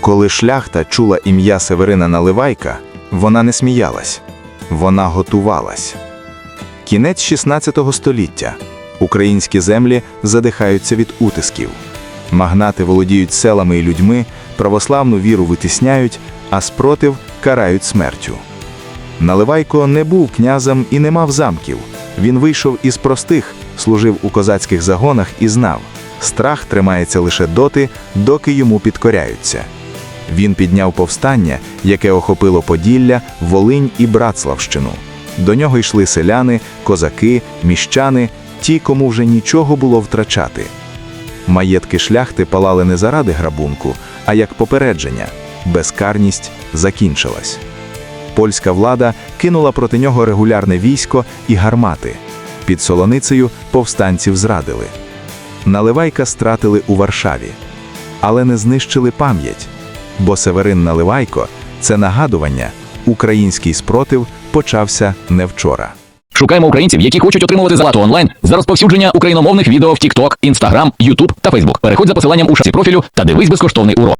Коли шляхта чула ім'я Северина Наливайка, вона не сміялась, вона готувалась. Кінець 16 століття. Українські землі задихаються від утисків. Магнати володіють селами і людьми, православну віру витисняють, а спротив карають смертю. Наливайко не був князем і не мав замків. Він вийшов із простих, служив у козацьких загонах і знав, страх тримається лише доти, доки йому підкоряються. Він підняв повстання, яке охопило Поділля, Волинь і Братславщину. До нього йшли селяни, козаки, міщани, ті, кому вже нічого було втрачати. Маєтки шляхти палали не заради грабунку, а як попередження безкарність закінчилась. Польська влада кинула проти нього регулярне військо і гармати. Під Солоницею повстанців зрадили. Наливайка стратили у Варшаві, але не знищили пам'ять, бо Северин Наливайко це нагадування, український спротив почався не вчора. Шукаємо українців, які хочуть отримувати залату онлайн за розповсюдження україномовних відео в TikTok, Instagram, YouTube та Facebook. Переходь за посиланням у шапці профілю та дивись безкоштовний урок.